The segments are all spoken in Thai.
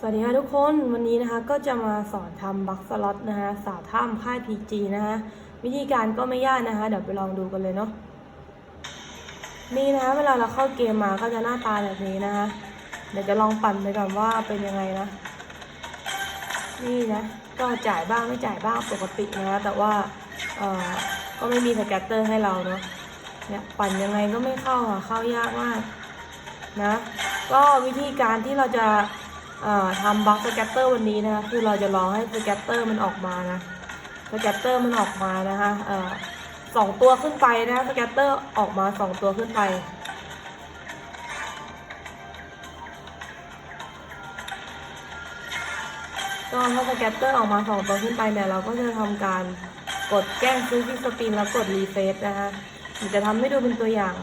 สวัสดีค่ะทุกคนวันนี้นะคะก็จะมาสอนทำบัคสล็อตนะคะสาวถ้ำค่าย PG นะคะวิธีการก็ไม่ยากนะคะ เดี๋ยวไปลองดูกันเลยเนาะนี่นะคะเวลาเราเข้าเกมมาก็จะหน้าตาแบบนี้นะคะ เดี๋ยวจะลองปั่นไปก่อนว่าเป็นยังไงนะ นี่นะก็จ่ายบ้างไม่จ่ายบ้างปกตินะคะแต่ว่าเอ่อก็ไม่มีสแกตเตอร์ให้เราเนาะเนี่ยปั่นยังไงก็ไม่เข้าอะเข้ายากมากนะก็วิธีการที่เราจะ ทำบล็อกสแกตเตอร์วันนี้นะคะ คือเราจะรอให้สแกตเตอร์มันออกมานะสแกตเตอร์มันออกมานะคะสองตัวขึ้นไปนะสแกตเตอร์ออกมาสองตัวขึ้นไปก็ถ้าสแกตเตอร์ออกมาสองตัวขึ้นไปเนี่ยเราก็จะทำการกดแกล้งซื้อที่สปินแล้วกดรีเฟซนะคะจะทำให้ดูเป็นตัวอย่าง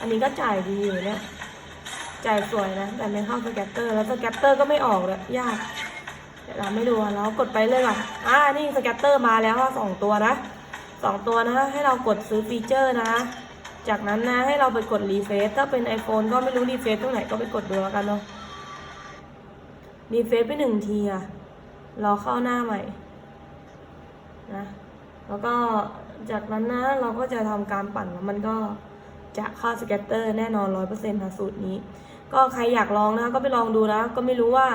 อันนี้ก็จ่ายดีอยู่เนี่ย จ่ายสวยนะ แต่ไม่เข้าสแกตเตอร์ แล้วสแกตเตอร์ก็ไม่ออกเลยยาก เดี๋ยวเราไม่ดูอะเรากดไปเลยก่อนอ่านี่สแกตเตอร์มาแล้วสองตัวนะสองตัวนะ ให้เรากดซื้อฟีเจอร์นะ จากนั้นนะให้เราไปกดรีเฟซถ้าเป็น iPhone ก็ไม่รู้รีเฟซตรงไหนก็ไปกดดูแล้วกันเนาะรีเฟซไปหนึ่งทีอะรอเข้าหน้าใหม่นะแล้วก็จากนั้นนะเราก็จะทำการปั่นแล้วมันก็ จะเข้าสเก็ตเตอร์แน่นอนร้อยเปอร์เซ็นต์ค่ะสูตรนี้ ก็ใครอยากลองนะก็ไปลองดูนะ ก็ไม่รู้ว่า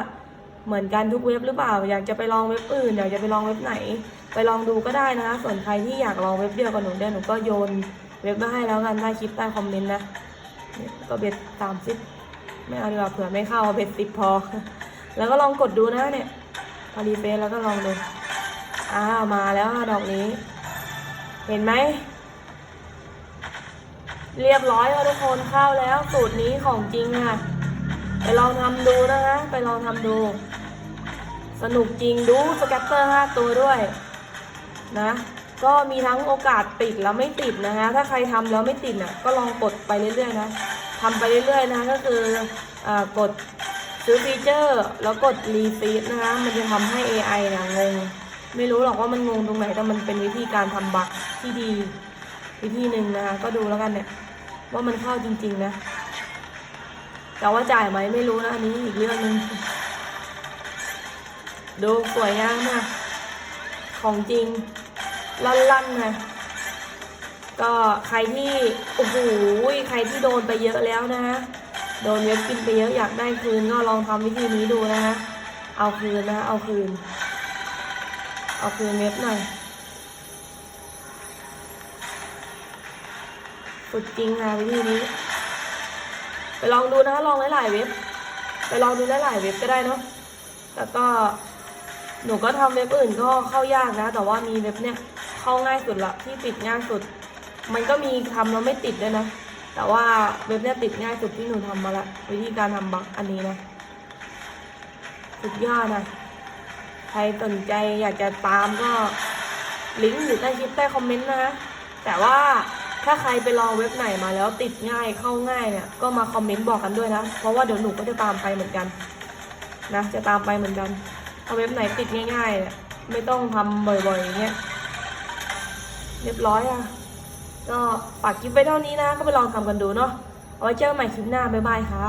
เหมือนกันทุกเว็บหรือเปล่า อยากจะไปลองเว็บอื่นอยากจะไปลองเว็บไหน ไปลองดูก็ได้นะคะ ส่วนใครที่อยากลองเว็บเดียวกับหนูเดี๋ยวหนูก็โยนเว็บมาให้แล้วกันใต้คลิปใต้คอมเมนต์นะก็เบ็ดสามสิบไม่เอาดีกว่าเผื่อไม่เข้าเบ็ดสิบพอ แล้วก็ลองกดดูนะเนี่ยพอรีเฟซแล้วก็ลองดูอ้าวมาแล้วค่ะดอกนี้ เห็นไหม เรียบร้อยค่ะทุกคนข้าวแล้วสูตรนี้ของจริงค่ะ ไปลองทำดูนะคะ ไปลองทำดู สนุกจริงดูสแกตเตอร์ห้าตัวด้วยนะก็มีทั้งโอกาสติดแล้วไม่ติดนะคะ ถ้าใครทำแล้วไม่ติดอะก็ลองกดไปเรื่อยๆนะทำไปเรื่อยๆนะก็คืออกดซื้อฟีเจอร์ แล้วกดรีฟีดนะคะ มันจะทำให้ AI นะงง ไม่รู้หรอกว่ามันงงตรงไหนแต่มันเป็นวิธีการทำบักที่ดี วิธีหนึ่งนะคะก็ดูแล้วกันเนี่ย ว่ามันเข้าจริง ๆ นะ แต่ว่าจ่ายไหมไม่รู้นะอันนี้อีกเรื่องหนึ่งดูสวยงามนะของจริงลั่นๆนะก็ใครที่โอ้โหใครที่โดนไปเยอะแล้วนะฮะโดนเว็บกินไปเยอะอยากได้คืนก็ลองทำวิธีนี้ดูนะฮะเอาคืนนะ เอาคืน เอาคืนเว็บหน่อย สุดจริงค่ะวิธีนี้ ไปลองดูนะคะลองหลายๆเว็บ ไปลองดูหลายๆเว็บก็ได้เนาะแล้วก็หนูก็ทำเว็บอื่นก็เข้ายากนะ แต่ว่ามีเว็บเนี้ยเข้าง่ายสุดละที่ติดง่ายสุด มันก็มีทำแล้วไม่ติดด้วยนะ แต่ว่าเว็บเนี้ยติดง่ายสุดที่หนูทำมาละวิธีการทำบักอันนี้นะสุดยอดนะใครสนใจอยากจะตามก็ลิงก์อยู่ใต้คลิปใต้คอมเมนต์นะแต่ว่า ถ้าใครไปลองเว็บไหนมาแล้วติดง่ายเข้าง่ายเนี่ย ก็มาคอมเมนต์บอกกันด้วยนะ เพราะว่าเดี๋ยวหนูก็จะตามไปเหมือนกันนะ จะตามไปเหมือนกัน ถ้าเว็บไหนติดง่ายๆเนี่ยไม่ต้องทำบ่อยๆอย่างเงี้ย เรียบร้อยอะ ก็ฝากคลิปไว้เท่านี้นะ ก็ไปลองทำกันดูเนาะ เอาไว้เจอกันใหม่คลิปหน้า บ๊ายบายค่ะ